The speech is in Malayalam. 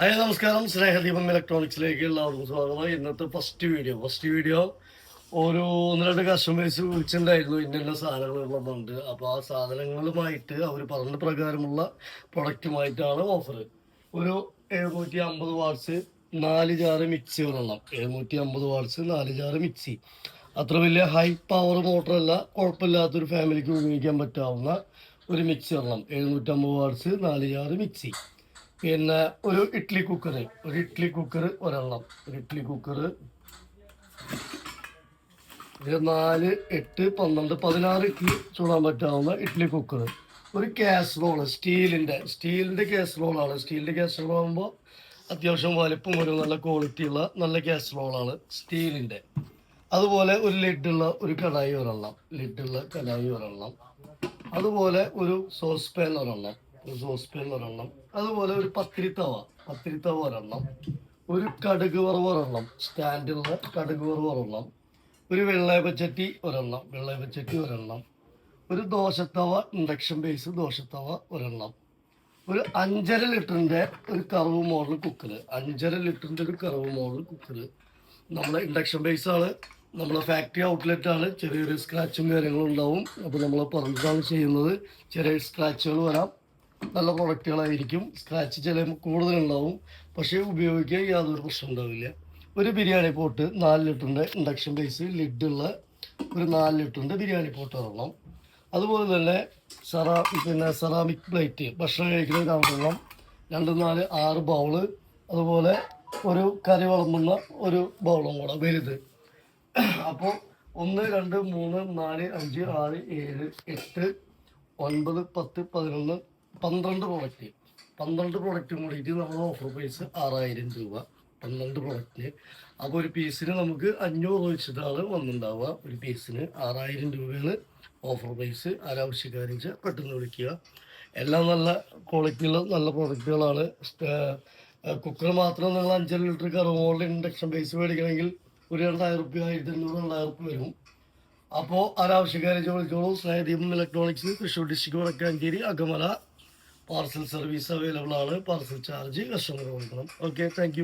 ഹായ് നമസ്കാരം. സ്നേഹദീപം ഇലക്ട്രോണിക്സിലേക്ക് എല്ലാവർക്കും സ്വാഗതം. ഇന്നത്തെ ഫസ്റ്റ് വീഡിയോ ഫസ്റ്റ് വീഡിയോ ഒരു ഒന്ന് രണ്ട് കസ്റ്റമേഴ്സ് വിളിച്ചിട്ടുണ്ടായിരുന്നു. ഇന്ന ഇന്ന സാധനങ്ങളുള്ളതുണ്ട് അപ്പോൾ ആ സാധനങ്ങളുമായിട്ട് അവർ പറഞ്ഞ പ്രകാരമുള്ള പ്രൊഡക്റ്റുമായിട്ടാണ് ഓഫർ ഒരു എഴുന്നൂറ്റി അമ്പത് വാട്ട്സ് നാല് ജാറ് മിക്സി ഒരെണ്ണം. എഴുന്നൂറ്റി അമ്പത് വാട്ട്സ് നാല് ജാറ് മിക്സി. അത്ര വലിയ ഹൈ പവർ മോട്ടറല്ല കുഴപ്പമില്ലാത്തൊരു ഫാമിലിക്ക് ഉപയോഗിക്കാൻ പറ്റാവുന്ന ഒരു മിക്സി ഒരെണ്ണം. എഴുന്നൂറ്റമ്പത് വാട്ട്സ് നാല് ജാറ് മിക്സി. പിന്നെ ഒരു ഇഡ്ഡലി കുക്കർ ഒരു ഇഡ്ഡലി കുക്കർ ഒരെണ്ണം. ഒരു ഇഡ്ഡലി കുക്കർ ഒരു നാല് എട്ട് പന്ത്രണ്ട് പതിനാറ് ഇഡ്ഡലി ചൂടാൻ പറ്റാവുന്ന ഇഡ്ഡലി കുക്കർ ഒരു കാസറോൾ സ്റ്റീലിന്റെ സ്റ്റീലിന്റെ കാസറോളാണ് സ്റ്റീലിന്റെ കാസറോൾ ആകുമ്പോൾ അത്യാവശ്യം വലിപ്പം ഒരു നല്ല ക്വാളിറ്റിയുള്ള നല്ല കാസറോളാണ് സ്റ്റീലിന്റെ അതുപോലെ ഒരു ലിഡുള്ള ഒരു കടായി ഒരെണ്ണം. ലിഡുള്ള കടായി ഒരെണ്ണം. അതുപോലെ ഒരു സോസ് പാൻ ഒരെണ്ണം. ഒരു സോസ് പാൻ ഒരെണ്ണം അതുപോലെ ഒരു പത്തിരി തവ പത്തിരി തവ ഒരെണ്ണം ഒരു കടുക് വറവ് ഒരെണ്ണം സ്റ്റാൻഡുള്ള കടുക് വറവ് ഒരെണ്ണം ഒരു വെള്ളയപ്പച്ചട്ടി ഒരെണ്ണം. വെള്ളയപ്പച്ചട്ടി ഒരെണ്ണം. ഒരു ദോശത്തവ ഇൻഡക്ഷൻ ബേസ് ദോശത്തവ ഒരെണ്ണം. ഒരു അഞ്ചര ലിറ്ററിന്റെ ഒരു കറവ് മോഡൽ കുക്കർ അഞ്ചര ലിറ്ററിന്റെ ഒരു കറവ് മോഡൽ കുക്കർ നമ്മളെ ഇൻഡക്ഷൻ ബേസാണ്. നമ്മളെ ഫാക്ടറി ഔട്ട്ലെറ്റാണ്. ചെറിയൊരു സ്ക്രാച്ചും കാര്യങ്ങളും ഉണ്ടാവും. അപ്പോൾ നമ്മൾ പറഞ്ഞിട്ടാണ് ചെയ്യുന്നത്. ചെറിയ സ്ക്രാച്ചുകൾ വരാം. നല്ല പ്രൊഡക്റ്റുകളായിരിക്കും സ്ക്രാച്ച് ചില കൂടുതലുണ്ടാവും. പക്ഷേ ഉപയോഗിക്കാൻ യാതൊരു പ്രശ്നം ഉണ്ടാവില്ല. ഒരു ബിരിയാണി പോട്ട് നാല് ലിറ്ററിന്റെ ഇൻഡക്ഷൻ ബേസ് ലിഡുള്ള ഒരു നാല് ലിറ്ററിന്റെ ബിരിയാണി പോട്ട് ഒരെണ്ണം. അതുപോലെ തന്നെ സെറാ പിന്നെ സെറാമിക് പ്ലേറ്റ് ഭക്ഷണം കഴിക്കുന്ന കൗണ്ടറണം രണ്ട് നാല് ആറ് ബൗൾ അതുപോലെ ഒരു കറി വിളമ്പുന്ന ഒരു ബൗളും കൂടെ വലുത്. അപ്പോൾ ഒന്ന് രണ്ട് മൂന്ന് നാല് അഞ്ച് ആറ് ഏഴ് എട്ട് ഒൻപത് പത്ത് പതിനൊന്ന് പന്ത്രണ്ട് പ്രൊഡക്റ്റ് പന്ത്രണ്ട് പ്രൊഡക്റ്റും കൂടിയിട്ട് നമ്മൾ ഓഫർ പ്രൈസ് ആറായിരം രൂപ. പന്ത്രണ്ട് പ്രൊഡക്റ്റിന് അപ്പോൾ ഒരു പീസിന് നമുക്ക് അഞ്ഞൂറ് രൂപ വെച്ചിട്ടാണ് വന്നിട്ടുണ്ടാവുക ഒരു പീസിന് ആറായിരം രൂപയാണ് ഓഫർ പ്രൈസ് ആരാവശ്യക്കാരും വെച്ചാൽ പെട്ടെന്ന് വിളിക്കുക. എല്ലാം നല്ല ക്വാളിറ്റിയുള്ള നല്ല പ്രൊഡക്റ്റുകളാണ് കുക്കർ മാത്രം നിങ്ങൾ അഞ്ചര ലിറ്റർ കറുമോളിൽ ഇൻഡക്ഷൻ ബേസ് മേടിക്കണമെങ്കിൽ ഒരു രണ്ടായിരം റുപ്യ ആയിരത്തി അഞ്ഞൂറ് രണ്ടായിരം റുപ്യ വരും. അപ്പോൾ ആരാവശ്യക്കാരെ ചോദിച്ചോളൂ Snehadeepam electronics Thrissur district Vadakkancherry Akamala. Parcel service available ആണ്. പാർസൽ ചാർജ് കസ്റ്റമർ കൊടുക്കണം. Okay thank